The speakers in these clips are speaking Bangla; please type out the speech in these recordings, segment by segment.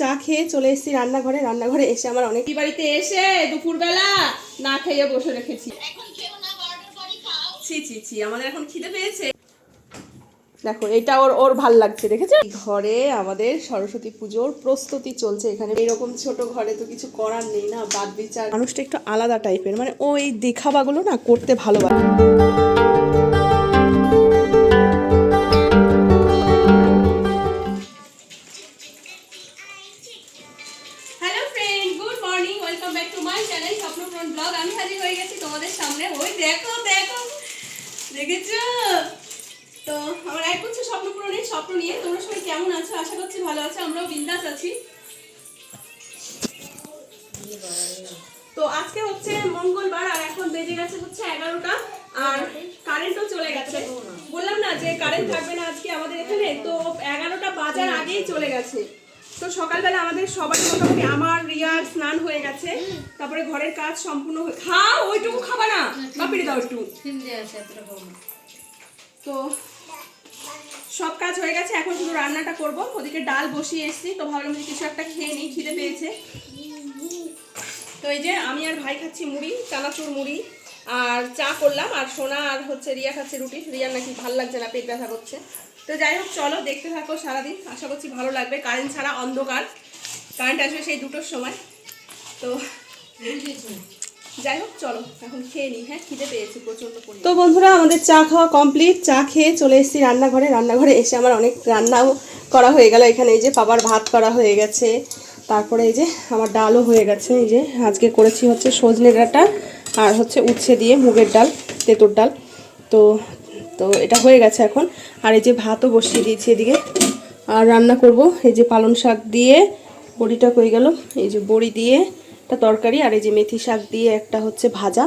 চা খেয়ে চলে এসেছি রান্নাঘরে। রান্নাঘরে এসে আমার অনেক বাড়িতে এসে দুপুরবেলা না খাইয়ে বসে রেখেছি। ছি ছি ছি আমাদের এখন খিদে পেয়েছে। দেখো এটা ওর ওর ভালো লাগছে দেখেছ? ঘরে আমাদের সরস্বতী পুজোর প্রস্তুতি চলছে এখানে। এরকম ছোট ঘরে তো কিছু করার নেই না বাদ বিচার। মানুষটা একটু আলাদা টাইপের মানে ও এই দেখাবাগুলো না করতে ভালোবাসে। তো আজকে হচ্ছে মঙ্গলবার আর এখন বেজে গেছে হচ্ছে এগারোটা, আর কারেন্টও চলে গেছে। বললাম না যে কারেন্ট থাকবে না আজকে আমাদের এখানে, তো এগারোটা বাজার আগেই চলে গেছে। তো সকালবেলা আমাদের সবাই মোটামুটি, আমার রিয়ার স্নান হয়ে গেছে। তারপরে ঘরের কাজ সম্পূর্ণ হয়ে খাও, ওইটুকু খাবা না। বাপিরে দাও একটু। তো সব কাজ হয়ে গেছে, এখন শুধু রান্নাটা করব। ওদিকে ডাল বসিয়ে এসেছি, তো ভাবলাম কিছু একটা খেয়ে নিই, খিদে পেয়েছে। তো এই যে আমি আর ভাই খাচ্ছি মুড়ি, চানাচুর মুড়ি, আর চা করলাম, আর সোনা আর হচ্ছে রিয়া খাচ্ছে রুটি। রিয়ার নাকি ভালো লাগছে না, পেট ব্যথা করছে। তো যাই হোক, চলো দেখতে থাকো সারাদিন। আশা করছি ভালো লাগবে। কারেন্ট ছাড়া অন্ধকার। কারেন্ট আসবে সেই দুটোর সময়। তো যাই হোক, চলো, এখন খেয়ে নিই। হ্যাঁ খিদে পেয়েছি প্রচণ্ড তো বন্ধুরা, আমাদের চা খাওয়া কমপ্লিট। চা খেয়ে চলে এসেছি রান্নাঘরে। রান্নাঘরে এসে আমার অনেক রান্নাও করা হয়ে গেল। এখানে এই যে বাবার ভাত করা হয়ে গেছে। তারপরে এই যে আমার ডালও হয়ে গেছে, এই যে আজকে করেছি হচ্ছে সজনে ডাঁটা আর হচ্ছে উচ্ছে দিয়ে মুগের ডাল, তেঁতুর ডাল। তো তো এটা হয়ে গেছে এখন। আর এই যে ভাতও বসিয়ে দিয়েছি এদিকে। আর রান্না করব, এই যে পালং শাক দিয়ে বড়িটা কই গেল। এই যে বড়ি দিয়ে একটা তরকারি আর এই যে মেথি শাক দিয়ে একটা হচ্ছে ভাজা।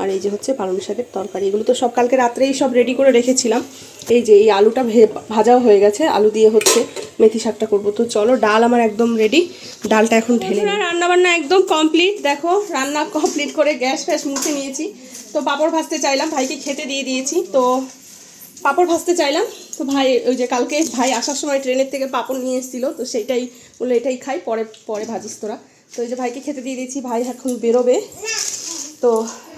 আর এই যে হচ্ছে পালং শাকের তরকারি এগুলো তো সব কালকে রাত্রেই সব রেডি করে রেখেছিলাম। এই যে এই আলুটা ভে- ভাজাও হয়ে গেছে আলু দিয়ে হচ্ছে মেথি শাকটা করব। তো চলো ডাল আমার একদম রেডি ডালটা এখন ঢেলে রান্না বান্না একদম কমপ্লিট দেখো রান্না কমপ্লিট করে গ্যাস ফ্যাস মুছে নিয়েছি। তো পাঁপড় ভাজতে চাইলাম ভাইকে খেতে দিয়ে দিয়েছি। তো পাঁপড় ভাজতে চাইলাম তো ভাই ওই যে কালকে ভাই আসার সময় ট্রেনের থেকে পাঁপড় নিয়ে এসেছিল তো সেইটাই বলে এটাই খাই পরে পরে ভাজিস তোরা। তো ওই যে ভাইকে খেতে দিয়ে দিয়েছি ভাই এখন বেরোবে। তো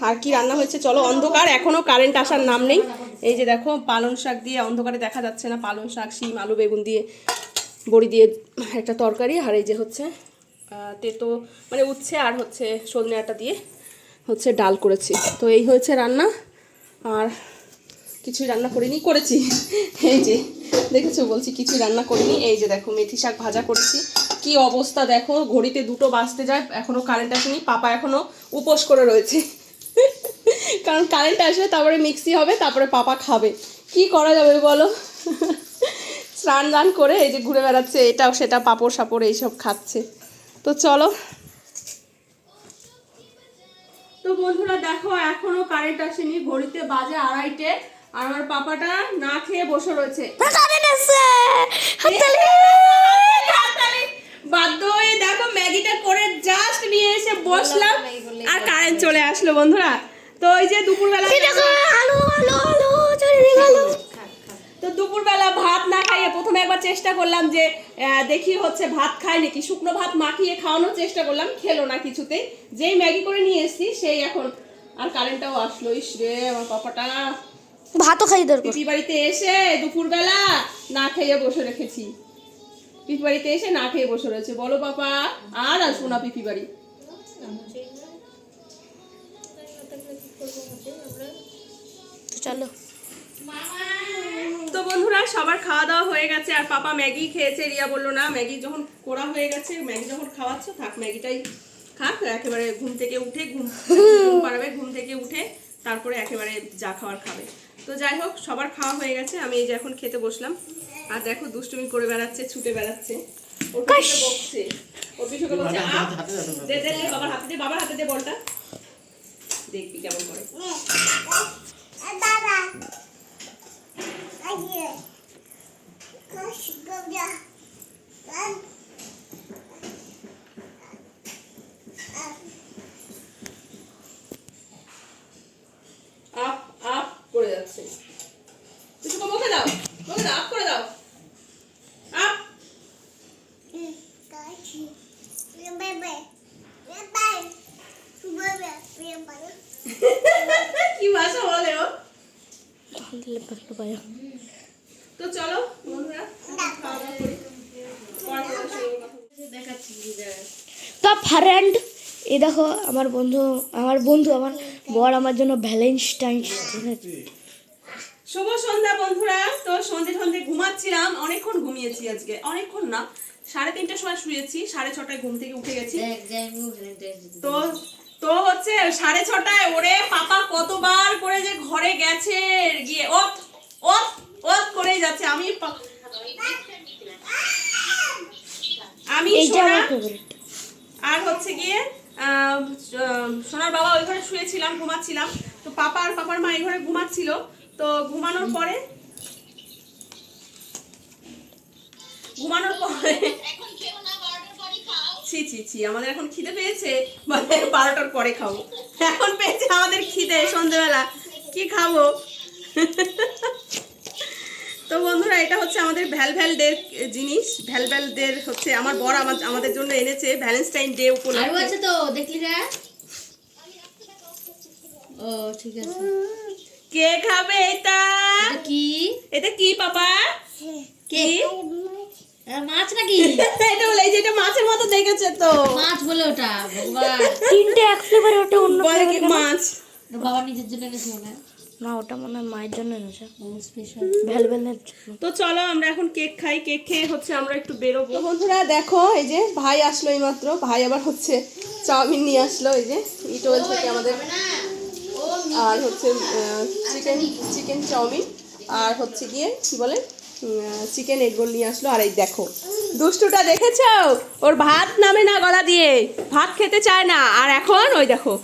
আর কি রান্না হয়েছে? চলো অন্ধকার এখনও কারেন্ট আসার নাম নেই। এই যে দেখো, পালং শাক দিয়ে অন্ধকারে দেখা যাচ্ছে না। পালং শাক, শিম, আলু, বেগুন দিয়ে, বড়ি দিয়ে একটা তরকারি। আর এই যে হচ্ছে তেতো মানে উচ্ছে আর হচ্ছে সজনে আটা দিয়ে হচ্ছে ডাল করেছি। তো এই হয়েছে রান্না। আর কিছুই রান্না করিনি, করেছি। এই যে, দেখেছ বলছি, কিছুই রান্না করিনি। এই যে দেখো, মেথি শাক ভাজা করেছি। কি অবস্থা দেখো ঘড়িতে দুটো বাজতে যায় এখনও কারেন্ট আসেনি পাপা এখনও উপোস করে রয়েছে। কারণ কারেন্ট আসবে তারপরে মিক্সি হবে তারপরে পাপা খাবে। কি করা যাবে বলো? স্নান দান করে এই যে ঘুরে বেড়াচ্ছে এটাও সেটা পাপড় সাপড় এইসব খাচ্ছে। তো চলো। তো বন্ধুরা দেখো এখনও কারেন্ট আসেনি ঘড়িতে বাজে আড়াইটে আর আমার পাপাটা না খেয়ে বসে রয়েছে হাততালি। বাধ্য হয়ে দেখো ম্যাগিটা করে জাস্ট নিয়ে এসে বসলাম আর কারেন্ট চলে আসলো বন্ধুরা। তো ওই যে দুপুরবেলা তো দুপুরবেলা ভাত না খাইয়ে প্রথমে একবার চেষ্টা করলাম যে দেখি হচ্ছে ভাত খায় নাকি। শুকনো ভাত মাখিয়ে খাওয়ানোর চেষ্টা করলাম খেলো না কিছুতেই। যেই ম্যাগি করে নিয়ে এসেছি সেই এখন আর কারেন্টটাও আসলো। ইস রে আমার পাপাটা। ভাতও খাই দরকার পিপি বাড়িতে এসে দুপুরবেলা না খেয়ে বসে রেখেছি। পিপি বাড়িতে এসে না খেয়ে বসে রয়েছে। বলো পাপা আর আসব না পিপি বাড়ি। চলো। তো বন্ধুরা সবার খাওয়া দাওয়া হয়ে গেছে আর পাপা ম্যাগি খেয়েছে রিয়া বলল না ম্যাগি যখন করা হয়ে গেছে ম্যাগি যখন খাওয়াচ্ছ থাক ম্যাগিটাই খাক একেবারে ঘুম থেকে উঠে ঘুম পাড়াবে ঘুম থেকে উঠে তারপরে একেবারে যা খাওয়ার খাবে। তো যাই হোক সবার খাওয়া হয়ে গেছে আমি এই যে এখন খেতে বসলাম। আর দেখো দুষ্টুমি করে বেড়াচ্ছে ছুটে বেড়াচ্ছে। বাবার হাতে দে বাবার হাতে দে বলটা দেখবি কেমন করে আপ আপ করে যাচ্ছে কিছু মুখে দাও মুখে দাও আপ করে দাও আপ কি ভাষা বলে ও? পায় তো চলো বন্ধুরা তো ফ্রেন্ড এই দেখো আমার বন্ধু আমার বন্ধু আমার বর আমার জন্য ভ্যালেন্টাইন্স শুভ সন্ধ্যা বন্ধুরা। তো সন্ধে সন্ধে ঘুমাচ্ছিলাম। অনেকক্ষণ ঘুমিয়েছি আজকে। অনেকক্ষণ না সাড়ে তিনটার সময় শুয়েছি সাড়ে ছটায় ঘুম থেকে উঠে গেছি। তো তো হচ্ছে সাড়ে ছটায় ওরে পাপা কতবার করে যে ঘরে গেছে গিয়ে ওত ওত ওত করেই যাচ্ছে। আমি আমি সোনা আর হচ্ছে গিয়ে সোনার বাবা ওই ঘরে শুয়েছিলাম ঘুমাচ্ছিলাম। তো পাপা আর পাপার মা এই ঘরে ঘুমাচ্ছিল। তো ঘুমানোর পরে ঘুমানোর পরে ছি ছি ছি আমাদের এখন খিদে পেয়েছে মানে বারোটার পরে খাব। এখন পেয়েছে আমাদের খিদে সন্ধ্যেবেলা কি খাব? তো বন্ধুরা এটা হচ্ছে আমাদের ভ্যালভ্যাল ডে জিনিস। ভ্যালভ্যাল ডে হচ্ছে আমার বর আমাদের জন্য এনেছে ভ্যালেন্টাইন ডে আরও উপলক্ষে আছে তো দেখলি না? ও ঠিক আছে। কে খাবে এটা? এটা কি? এটা কি পাপা? কি? এটা মাছ নাকি? এটা বলে এই যে এটা মাছের মতো দেখেছে তো। মাছ বলে ওটা ভগবান। তিনটে এক ফ্লেভার ওটা অন্য বলে কি মাছ? বাবা নিজের জন্য এনেছে মনে না ওটা মনে হয় মায়ের জন্য এনেছে। স্পেশাল ভ্যালভেলের তো চলো আমরা এখন কেক খাই। কেক খেয়ে হচ্ছে আমরা একটু বেরোবো। বন্ধুরা দেখো এই যে ভাই আসলো এই মাত্র ভাই আবার হচ্ছে চাউমিন নিয়ে আসলো এই যে ইটোল থেকে আমাদের। আর হচ্ছে চিকেন চিকেন চাউমিন। আর হচ্ছে গিয়ে কি বলে? চিকেন এগ রোল নিয়ে আসলো। আর এই দেখো, দুষ্টুটা দেখেছ? ওর ভাত নামে না গলা দিয়ে। ভাত খেতে চায় না। আর এখন, ওই দেখো,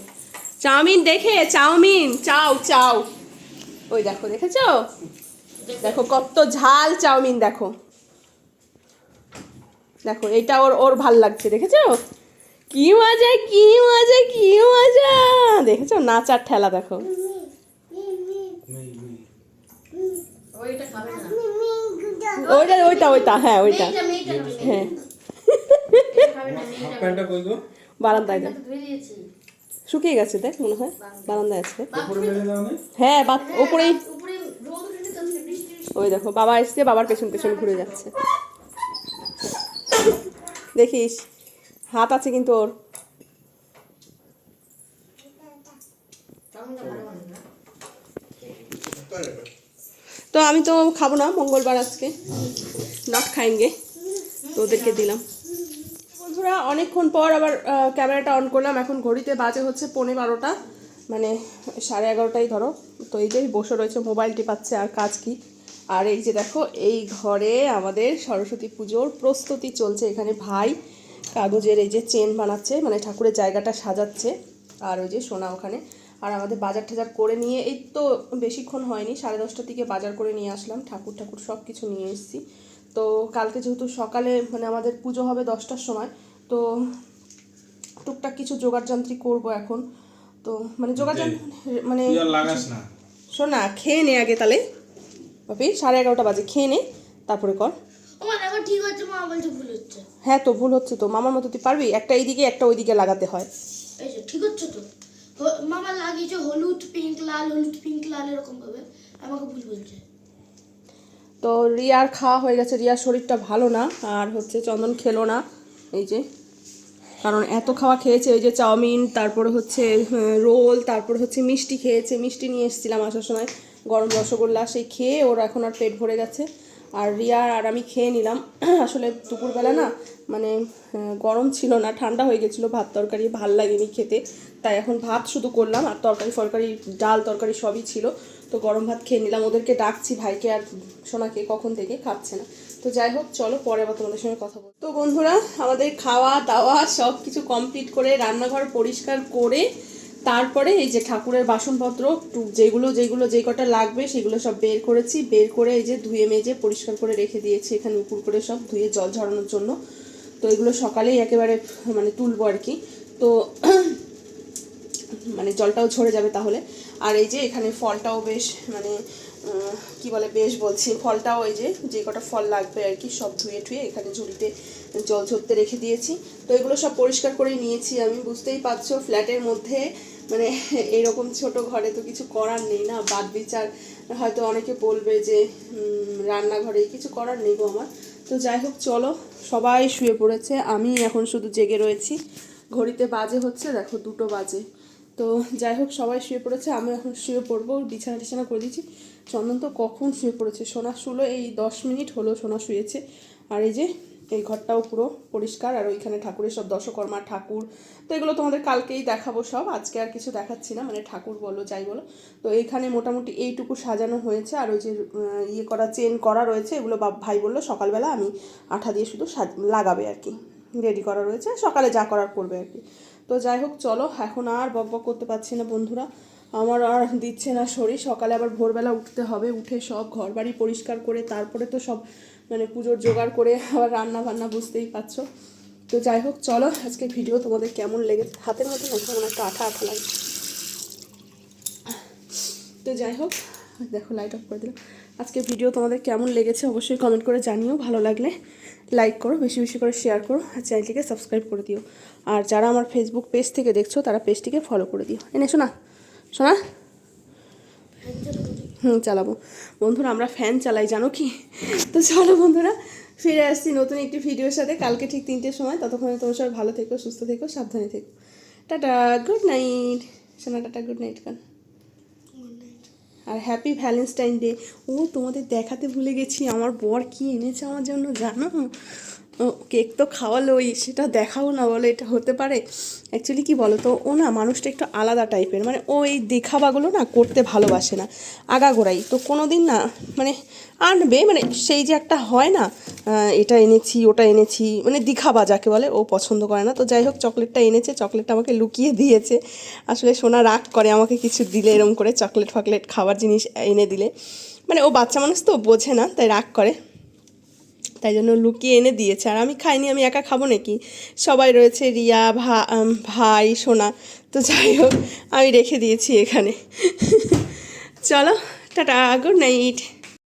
চাউমিন দেখে, চাউমিন, চাও চাও। ওই দেখো, দেখেছ? দেখো, কত ঝাল চাউমিন, দেখো। দেখো এটা ওর ওর ভালো লাগছে, দেখেছ? কি মজা কি মজা কি মজা। দেখেছ? নাচার ঠেলা, দেখো ওইটা খাবে না ওইটা ওইটা ওইটা হ্যাঁ ওইটা। হ্যাঁ। গো? বারান্দায় শুকিয়ে গেছে দেখ মনে হয়। বারান্দায়। আছে। হ্যাঁ বা ওপরেই। উপরে রোদ উঠেছে তো বৃষ্টি ওই দেখো বাবা এসছে বাবার পেছন পেছন ঘুরে যাচ্ছে। দেখিস হাত আছে কিন্তু ওর। তো আমি তো খাব না, মঙ্গলবার আজকে। নট খাইঙ্গে তো ওদেরকে দিলাম। বন্ধুরা, অনেকক্ষণ পর আবার ক্যামেরাটা অন করলাম। এখন ঘড়িতে বাজে হচ্ছে পৌনে বারোটা মানে সাড়ে এগারোটাই ধরো। তো এই যে বসে রয়েছে মোবাইলটি পাচ্ছে আর কাজ কি? আর এই যে দেখো, এই ঘরে আমাদের সরস্বতী পুজোর প্রস্তুতি চলছে। এখানে ভাই কাগজের এই যে চেন বানাচ্ছে মানে ঠাকুরের জায়গাটা সাজাচ্ছে। আর ওই যে সোনা ওখানে। আর আমাদের বাজার টাজার করে নিয়ে এই তো বেশিক্ষণ হয়নি সাড়ে দশটার দিকে বাজার করে নিয়ে আসলাম ঠাকুর ঠাকুর সব কিছু নিয়ে এসেছি। তো কালকে যেহেতু সকালে মানে আমাদের পুজো হবে দশটার সময় তো টুকটাক কিছু জোগাড়যন্ত্রী করব এখন। তো মানে জোগাড়যন্ত্র মানে শোন না খেয়ে নে আগে তাহলে। বাপি সাড়ে এগারোটা বাজে খেয়ে নে তারপরে কর। ঠিক হচ্ছে মা বলছে ভুল হচ্ছে। হ্যাঁ তো ভুল হচ্ছে তো মামার মতো তুই পারবি? একটা এইদিকে একটা ওইদিকে লাগাতে হয়। ঠিক হচ্ছে তো। মামা লাগিয়েছে হলুদ পিঙ্ক লাল, হলুদ পিঙ্ক লাল, এরকম ভাবে। আমাকে ভুল বলছে। তো রিয়ার খাওয়া হয়ে গেছে। রিয়ার শরীরটা ভালো না, আর হচ্ছে চন্দন খেলো না। এই যে, কারণ এত খাওয়া খেয়েছে ওই যে চাউমিন, তারপরে হচ্ছে রোল, তারপরে হচ্ছে মিষ্টি খেয়েছে। মিষ্টি নিয়ে এসেছিলাম আসার সময়, গরম রসগোল্লা, সেই খেয়ে ওর এখন আর পেট ভরে গেছে। আর রিয়া আর আমি খেয়ে নিলাম। আসলে দুপুরবেলা না মানে গরম ছিল না, ঠান্ডা হয়ে গেছিল, ভাত তরকারি ভালো লাগেনি খেতে। তাই এখন ভাত শুধু করলাম আর তরকারি, ফরকারি, ডাল, তরকারি সবই ছিল। তো গরম ভাত খেয়ে নিলাম। ওদেরকে ডাকছি, ভাইকে আর সোনাকে কখন থেকে, খাচ্ছে না। তো যাই হোক, চলো পরে আবার তোমাদের সঙ্গে কথা বল তো বন্ধুরা, আমাদের খাওয়া, দাওয়া সব কিছু কমপ্লিট করে, রান্নাঘর পরিষ্কার করে, তারপরে এই যে ঠাকুরের বাসনপত্র যেগুলো যেগুলো, যে কটা লাগবে, সেগুলো সব বের করেছি। বের করে এই যে ধুয়ে মেজে পরিষ্কার করে রেখে দিয়েছি এখানে উপর করে সব ধুয়ে জল ঝরানোর জন্য। তো এগুলো সকালেই একেবারে মানে তুলবো আর কি। তো মানে জলটাও ঝরে যাবে তাহলে। আর এই যে এখানে ফলটাও বেশ মানে কি বলে, বেশ বলছি, ফলটাও এই যে যে কটা ফল লাগবে আর কি, সব ধুয়ে টুয়ে এখানে ঝুড়িতে জল ঝরতে রেখে দিয়েছি। তো এগুলো সব পরিষ্কার করে নিয়েছি, আমি বুঝতেই পারছ, ফ্ল্যাটের মধ্যে মানে এরকম ছোট ঘরে তো কিছু করার নেই না, বাদ বিচার। হয়তো অনেকে বলবে যে রান্নাঘরে কিছু করার নেই গো আমার। তো যাই হোক, চলো, সবাই শুয়ে পড়েছে, আমি এখন শুধু জেগে রয়েছি। ঘড়িতে বাজে হচ্ছে, দেখো দুটো বাজে। তো যাই হোক, সবাই শুয়ে পড়েছে আমি এখন শুয়ে পড়ব, বিছানা টিছানা করে দিয়েছি। চন্দন তো কখন শুয়ে পড়েছে? সোনা শুলো, এই দশ মিনিট হলো সোনা শুয়েছে। আর এই যে, এই ঘরটাও পুরো পরিষ্কার, আর ওইখানে ঠাকুরের সব দশকর্মা, ঠাকুর, তো এগুলো তোমাদের কালকেই দেখাবো সব। আজকে আর কিছু দেখাচ্ছি না মানে ঠাকুর বলো, যাই বলো। তো এইখানে মোটামুটি এইটুকু সাজানো হয়েছে, আর ওই যে ইয়ে করা, চেন করা রয়েছে, এগুলো ভাই বলল সকালবেলা আমি আঠা দিয়ে শুধু লাগাবে আর কি। রেডি করা রয়েছে, সকালে যা করার করবে আর কি। তো যাই হোক, চলো, এখন আর বক বক করতে পারছি না বন্ধুরা। আমার আর দিচ্ছে না শরীর, সকালে আবার ভোরবেলা উঠতে হবে, উঠে সব ঘর বাড়ি পরিষ্কার করে, তারপরে তো সব মানে পুজোর জোগাড় করে আবার রান্না বান্না বুঝতেই পারছ। তো যাই হোক, চলো, আজকে ভিডিও তোমাদের কেমন লেগেছে? হাতের মধ্যে না কেমন একটা আঠা আঠা লাগে। তো যাই হোক, দেখো লাইট অফ করে দিলাম। আজকে ভিডিও তোমাদের কেমন লেগেছে অবশ্যই কমেন্ট করে জানিও, ভালো লাগলে। লাইক করো, বেশি বেশি করে শেয়ার করো, আর চ্যানেলটিকে সাবস্ক্রাইব করে দিও। আর যারা আমার ফেসবুক পেজ থেকে দেখছ, তারা পেজটিকে ফলো করে দিও। এনে শোনা শোনা হুম, চালাবো। বন্ধুরা, আমরা ফ্যান চালাই, জানো কি? তো চলো বন্ধুরা, ফিরে আসছি নতুন একটি ভিডিওর সাথে। কালকে ঠিক তিনটের সময়। ততক্ষণে তোমার সবাই ভালো থেকো, সুস্থ থেকো, সাবধানে থেকো। টাটা গুড নাইট শোনা টাটা গুড নাইট কান আর হ্যাপি ভ্যালেন্টাইন ডে ও, তোমাদের দেখাতে ভুলে গেছি, আমার বর কি এনেছে আমার জন্য জানো? কেক তো খাওয়ালোই, সেটা দেখাও না বলে, এটা হতে পারে। অ্যাকচুয়ালি কি বলো তো ও না মানুষটা একটু আলাদা টাইপের মানে ও এই দেখাবাগুলো না করতে ভালোবাসে না। আগাগোড়াই, তো কোনো দিন না মানে আনবে মানে সেই যে একটা হয় না এটা এনেছি, ওটা এনেছি মানে দিখাবা যাকে বলে, ও পছন্দ করে না। তো যাই হোক, চকলেটটা এনেছে, চকলেটটা আমাকে লুকিয়ে দিয়েছে। আসলে সোনা রাগ করে আমাকে কিছু দিলে, এরম করে চকলেট ফকলেট খাবার জিনিস এনে দিলে। মানে ও বাচ্চা মানুষ তো বোঝে না, তাই রাগ করে। তাই জন্য লুকিয়ে এনে দিয়েছে। আর আমি খাইনি, আমি একা খাব নাকি? সবাই রয়েছে, রিয়া, ভা ভাই, সোনা। তো যাই হোক, আমি রেখে দিয়েছি এখানে। চলো, টাটা, গুড নাইট।